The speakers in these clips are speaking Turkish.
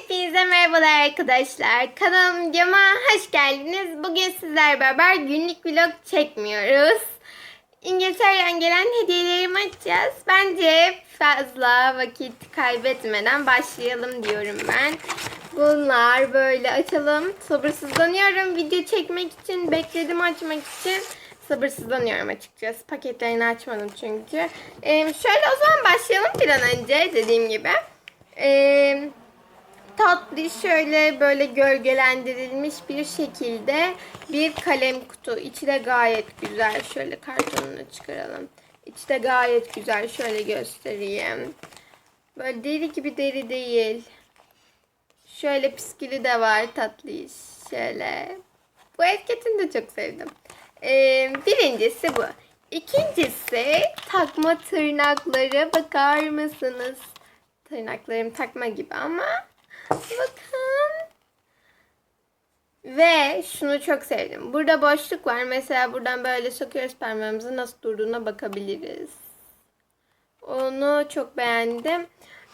Hepinize merhabalar arkadaşlar. Kanalıma hoş geldiniz. Bugün sizlerle beraber günlük vlog çekmiyoruz. İngiltere'den gelen hediyelerimi açacağız. Bence fazla vakit kaybetmeden başlayalım diyorum ben. Bunlar böyle açalım. Sabırsızlanıyorum video çekmek için. Bekledim açmak için. Sabırsızlanıyorum açıkçası. Paketlerini açmadım çünkü. Ee, şöyle o zaman başlayalım bir an önce dediğim gibi. Ee, tatlı şöyle böyle gölgelendirilmiş bir şekilde bir kalem kutu. İçi de gayet güzel. Şöyle kartonunu çıkaralım. İçi de gayet güzel. Şöyle göstereyim. Böyle deri gibi deri değil. Şöyle piskili de var tatlı. Şöyle. Bu etiketini de çok sevdim. Ee, birincisi bu. İkincisi takma tırnakları bakar mısınız? Tırnaklarım takma gibi ama bakın. Ve şunu çok sevdim. Burada boşluk var. Mesela buradan böyle sokuyoruz parmağımızı nasıl durduğuna bakabiliriz. Onu çok beğendim.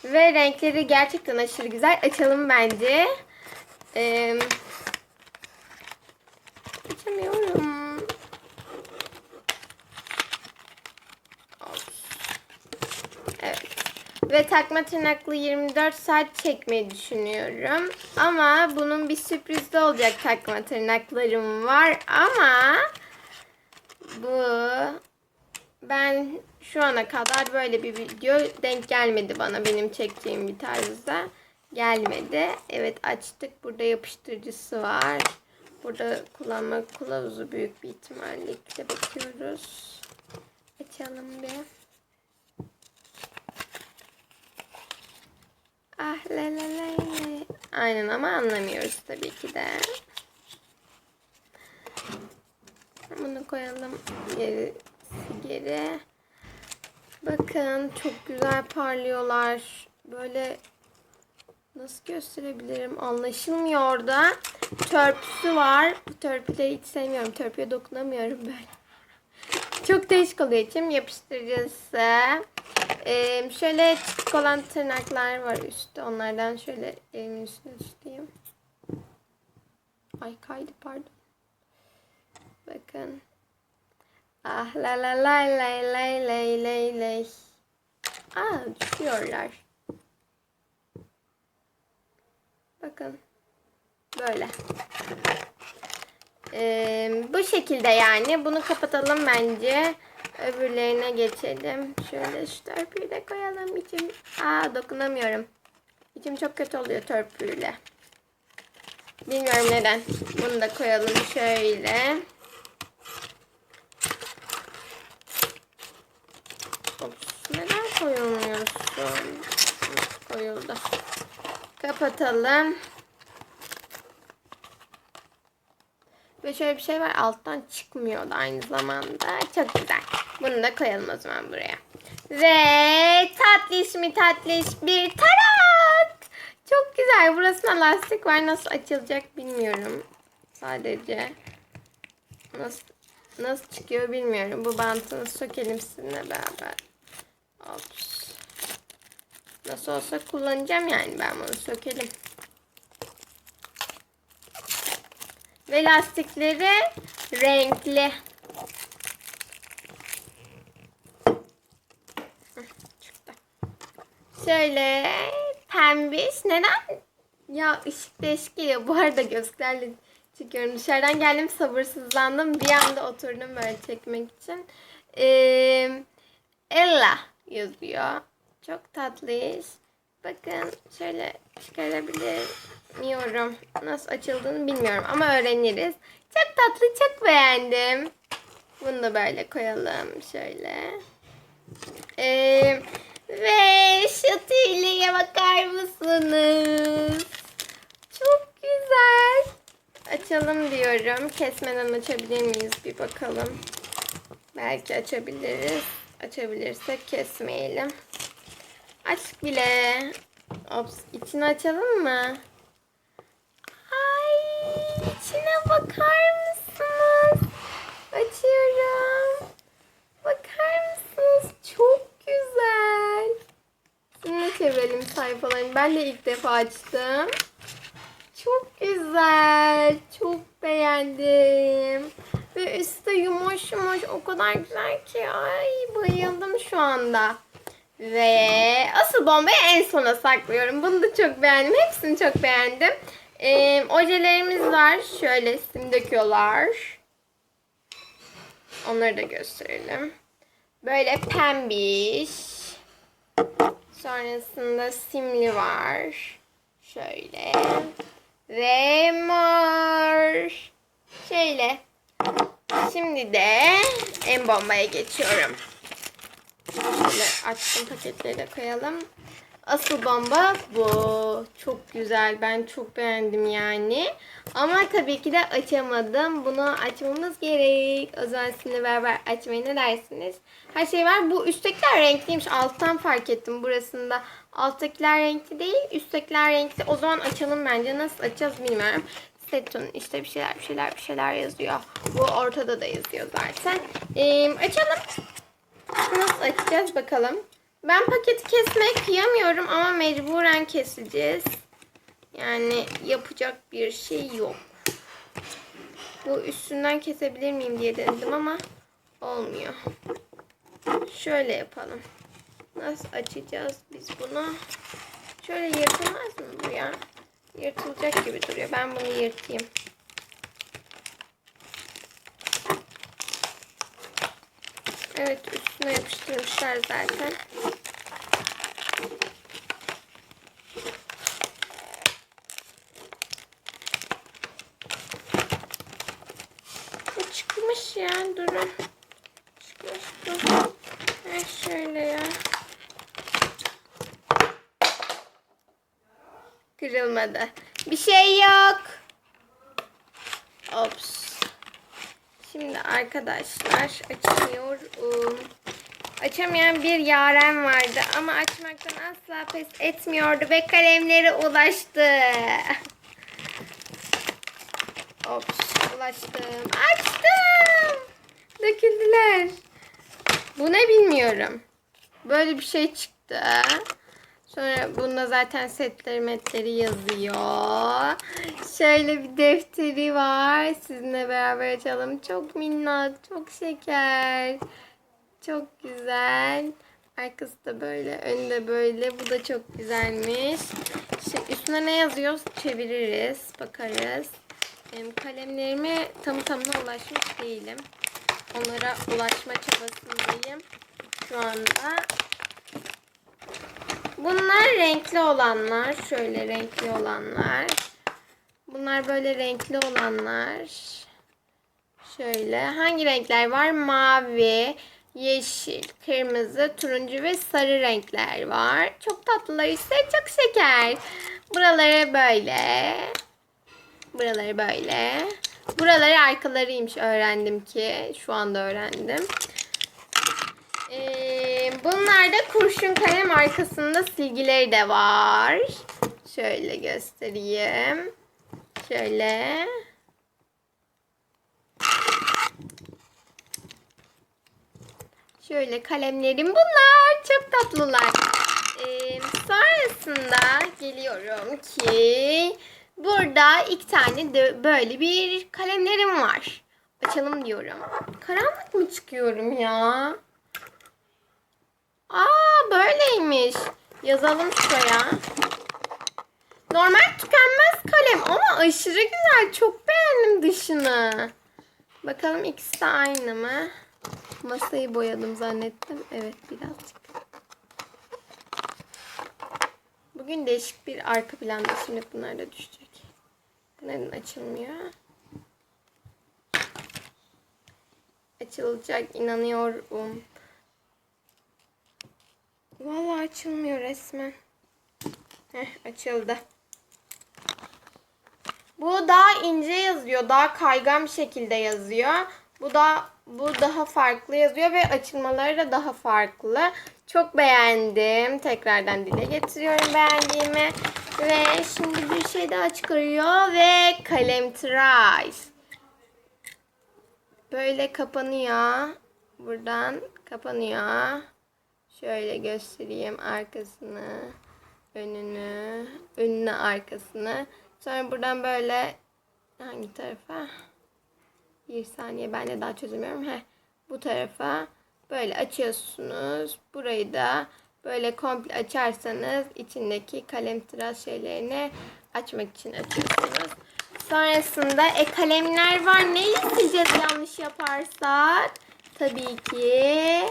Ve renkleri gerçekten aşırı güzel. Açalım bence. Ee, açamıyorum. Evet. Ve takma tırnaklı 24 saat çekmeyi düşünüyorum. Ama bunun bir sürprizi olacak takma tırnaklarım var. Ama bu ben şu ana kadar böyle bir video denk gelmedi bana benim çektiğim bir tarzda. Gelmedi. Evet açtık. Burada yapıştırıcısı var. Burada kullanma kılavuzu büyük bir ihtimalle de bakıyoruz. Açalım bir. Ah la la la. Aynen ama anlamıyoruz tabii ki de. Bunu koyalım geri geri. Bakın çok güzel parlıyorlar. Böyle nasıl gösterebilirim anlaşılmıyor da. Törpüsü var. Bu törpüleri hiç sevmiyorum. Törpüye dokunamıyorum böyle. Çok değişik oluyor içim. Yapıştırıcısı. Ee, şöyle çıtık olan tırnaklar var üstte. Onlardan şöyle elimin üstüne tutayım. Ay kaydı pardon. Bakın. Ah la la la la la la la la. Aa düşüyorlar. Bakın. Böyle. Ee, bu şekilde yani. Bunu kapatalım bence. Öbürlerine geçelim. Şöyle şu törpüyü de koyalım. İçim... Aa dokunamıyorum. İçim çok kötü oluyor törpüyle. Bilmiyorum neden. Bunu da koyalım şöyle. Ops, neden koyulmuyorsun? Koyuldu. Kapatalım. Ve şöyle bir şey var alttan çıkmıyor da aynı zamanda. Çok güzel. Bunu da koyalım o zaman buraya. Ve tatlış mi tatlış bir tarak. Çok güzel. Burasına lastik var. Nasıl açılacak bilmiyorum. Sadece nasıl nasıl çıkıyor bilmiyorum. Bu bantını sökelim sizinle beraber. Ops. Nasıl olsa kullanacağım yani ben bunu sökelim. Ve lastikleri renkli. Çıktı. Şöyle pembiş. Neden? Ya ışık değişik geliyor. Bu arada gözlüklerle çekiyorum. Dışarıdan geldim sabırsızlandım. Bir anda oturdum böyle çekmek için. Ee, Ella yazıyor. Çok tatlıyız. Bakın şöyle çıkarabiliyorum. Nasıl açıldığını bilmiyorum ama öğreniriz. Çok tatlı, çok beğendim. Bunu da böyle koyalım şöyle. Ee, Kesmeden açabilir miyiz bir bakalım. Belki açabiliriz. Açabilirsek kesmeyelim. Aç bile. Ops, içini açalım mı? Ay, içine bakar mısınız? Açıyorum. Bakar mısınız? Çok güzel. Sizinle çevirelim sayfalarını. Ben de ilk defa açtım. Çok güzel. Çok beğendim. Ve üstü yumuş yumuş. O kadar güzel ki. Ay bayıldım şu anda. Ve asıl bombayı en sona saklıyorum. Bunu da çok beğendim. Hepsini çok beğendim. Ee, ojelerimiz var. Şöyle sim döküyorlar. Onları da gösterelim. Böyle pembiş. Sonrasında simli var. Şöyle. Ve mor. Şöyle. Şimdi de en bombaya geçiyorum. Şöyle açtım paketleri de koyalım. Asıl bomba bu. Çok güzel. Ben çok beğendim yani. Ama tabii ki de açamadım. Bunu açmamız gerek. O zaman sizinle beraber açmayı ne dersiniz? Her şey var. Bu üsttekiler renkliymiş. Alttan fark ettim burasında. Alttakiler renkli değil. Üsttekiler renkli. O zaman açalım bence. Nasıl açacağız bilmiyorum. Seton işte bir şeyler bir şeyler bir şeyler yazıyor. Bu ortada da yazıyor zaten. Ee, açalım. Nasıl açacağız bakalım. Ben paketi kesmeye kıyamıyorum ama mecburen keseceğiz. Yani yapacak bir şey yok. Bu üstünden kesebilir miyim diye denedim ama olmuyor. Şöyle yapalım. Nasıl açacağız biz bunu? Şöyle yırtılmaz mı bu ya? Yırtılacak gibi duruyor. Ben bunu yırtayım. Evet üstüne yapıştırmışlar zaten. Bu çıkmış ya durun. Çıkmış dur. Ha şöyle ya. Kırılmadı. Bir şey yok. Ops. Şimdi arkadaşlar açıyorum. Açamayan bir yaren vardı ama açmaktan asla pes etmiyordu ve kalemlere ulaştı. Ops ulaştım. Açtım. Döküldüler. Bu ne bilmiyorum. Böyle bir şey çıktı. Sonra bunda zaten setleri metleri yazıyor. Şöyle bir defteri var. Sizinle beraber açalım. Çok minnak, çok şeker. Çok güzel. Arkası da böyle, önü de böyle. Bu da çok güzelmiş. Şimdi üstüne ne yazıyor? Çeviririz, bakarız. Benim kalemlerime tam tamına ulaşmış değilim. Onlara ulaşma çabasındayım. Şu anda Bunlar renkli olanlar. Şöyle renkli olanlar. Bunlar böyle renkli olanlar. Şöyle. Hangi renkler var? Mavi, yeşil, kırmızı, turuncu ve sarı renkler var. Çok tatlılar ise çok şeker. Buraları böyle. Buraları böyle. Buraları arkalarıymış öğrendim ki. Şu anda öğrendim. Ee, bunlarda kurşun kalem arkasında silgileri de var. Şöyle göstereyim. Şöyle. Şöyle kalemlerim bunlar. Çok tatlılar. Ee, sonrasında geliyorum ki burada iki tane de böyle bir kalemlerim var. Açalım diyorum. Karanlık mı çıkıyorum ya? Böyleymiş. Yazalım şuraya. Normal tükenmez kalem ama aşırı güzel. Çok beğendim dışını. Bakalım ikisi de aynı mı? Masayı boyadım zannettim. Evet birazcık. Bugün değişik bir arka planda. Şimdi bunlar da düşecek. Bu neden açılmıyor? Açılacak inanıyorum. Vallahi açılmıyor resmen. Heh açıldı. Bu daha ince yazıyor. Daha kaygan bir şekilde yazıyor. Bu da bu daha farklı yazıyor ve açılmaları da daha farklı. Çok beğendim. Tekrardan dile getiriyorum beğendiğimi. Ve şimdi bir şey daha çıkarıyor ve kalem tıraş. Böyle kapanıyor. Buradan kapanıyor. Şöyle göstereyim arkasını. önünü, önüne arkasını. Sonra buradan böyle hangi tarafa? Bir saniye ben de daha çözemiyorum. Heh, bu tarafa böyle açıyorsunuz. Burayı da böyle komple açarsanız içindeki kalem tıraş şeylerini açmak için açıyorsunuz. Sonrasında e kalemler var. Neyle sileceğiz yanlış yaparsak? Tabii ki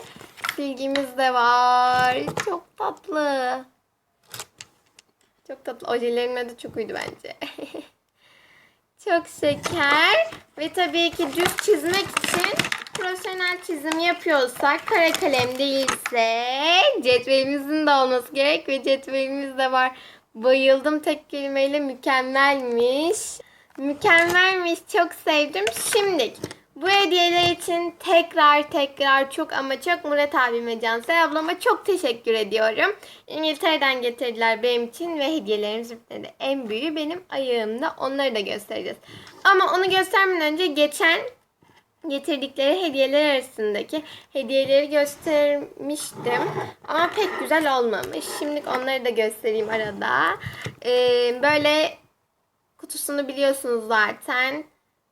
silgimiz de var. Çok tatlı. Çok tatlı. Ojelerime de çok uydu bence. çok şeker. Ve tabii ki düz çizmek için profesyonel çizim yapıyorsak kara kalem değilse cetvelimizin de olması gerek ve cetvelimiz de var. Bayıldım tek kelimeyle mükemmelmiş. Mükemmelmiş. Çok sevdim. Şimdi bu hediyeler için tekrar tekrar çok ama çok Murat abime Cansel ablama çok teşekkür ediyorum. İngiltere'den getirdiler benim için ve hediyelerim de en büyüğü benim ayağımda. Onları da göstereceğiz. Ama onu göstermeden önce geçen getirdikleri hediyeler arasındaki hediyeleri göstermiştim. Ama pek güzel olmamış. Şimdi onları da göstereyim arada. Ee, böyle kutusunu biliyorsunuz zaten.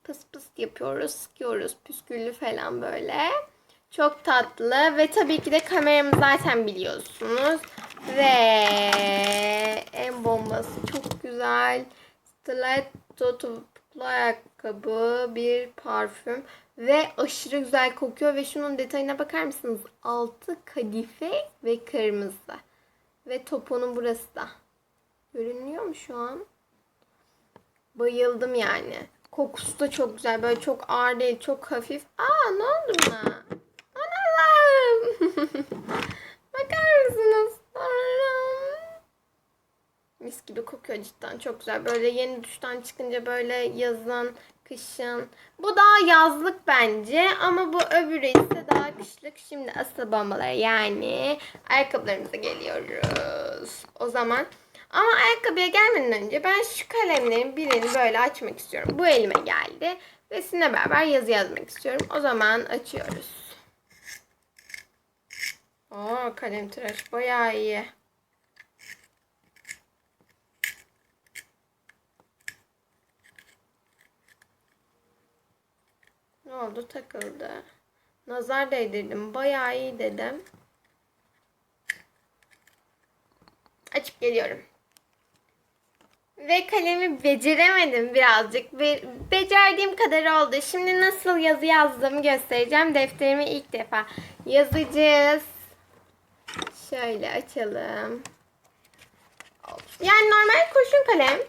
Pıs pıs yapıyoruz, sıkıyoruz. Püsküllü falan böyle. Çok tatlı ve tabii ki de kameramı zaten biliyorsunuz. Ve en bombası çok güzel. Stiletto topuklu ayakkabı, bir parfüm ve aşırı güzel kokuyor ve şunun detayına bakar mısınız? Altı kadife ve kırmızı. Ve topunun burası da. Görünüyor mu şu an? Bayıldım yani. Kokusu da çok güzel. Böyle çok ağır değil. Çok hafif. Aa ne oldu buna? Analım. Bakar mısınız? Mis gibi kokuyor cidden. Çok güzel. Böyle yeni duştan çıkınca böyle yazın, kışın. Bu daha yazlık bence. Ama bu öbürü ise daha kışlık. Şimdi asıl bombalara yani ayakkabılarımıza geliyoruz. O zaman ama ayakkabıya gelmeden önce ben şu kalemlerin birini böyle açmak istiyorum. Bu elime geldi. Ve sizinle beraber yazı yazmak istiyorum. O zaman açıyoruz. Oo kalem tıraş bayağı iyi. Ne oldu takıldı. Nazar değdirdim. Bayağı iyi dedim. Açıp geliyorum. Ve kalemi beceremedim birazcık. Be becerdiğim kadar oldu. Şimdi nasıl yazı yazdığımı göstereceğim. Defterimi ilk defa yazacağız. Şöyle açalım. Yani normal kurşun kalem.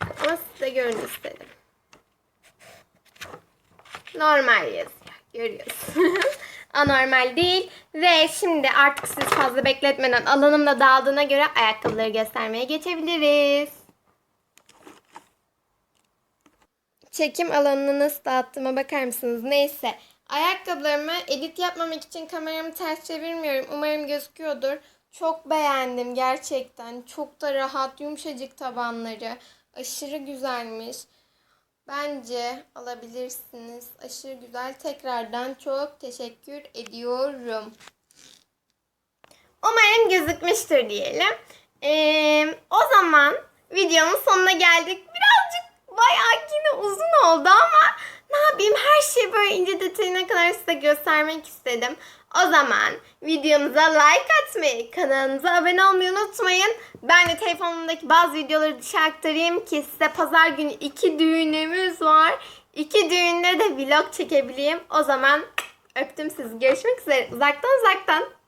Ama size görün istedim. Normal yazıyor. Görüyorsunuz. Anormal değil. Ve şimdi artık siz fazla bekletmeden alanım da dağıldığına göre ayakkabıları göstermeye geçebiliriz. Çekim alanını nasıl dağıttığıma bakar mısınız? Neyse. Ayakkabılarımı edit yapmamak için kameramı ters çevirmiyorum. Umarım gözüküyordur. Çok beğendim gerçekten. Çok da rahat, yumuşacık tabanları. Aşırı güzelmiş. Bence alabilirsiniz. Aşırı güzel. Tekrardan çok teşekkür ediyorum. Umarım gözükmüştür diyelim. Ee, o zaman videonun sonuna geldik. Bayağı yine uzun oldu ama ne yapayım her şeyi böyle ince detayına kadar size göstermek istedim. O zaman videomuza like atmayı, kanalımıza abone olmayı unutmayın. Ben de telefonumdaki bazı videoları dışarı aktarayım ki size pazar günü iki düğünümüz var. İki düğünde de vlog çekebileyim. O zaman öptüm sizi. Görüşmek üzere. Uzaktan uzaktan.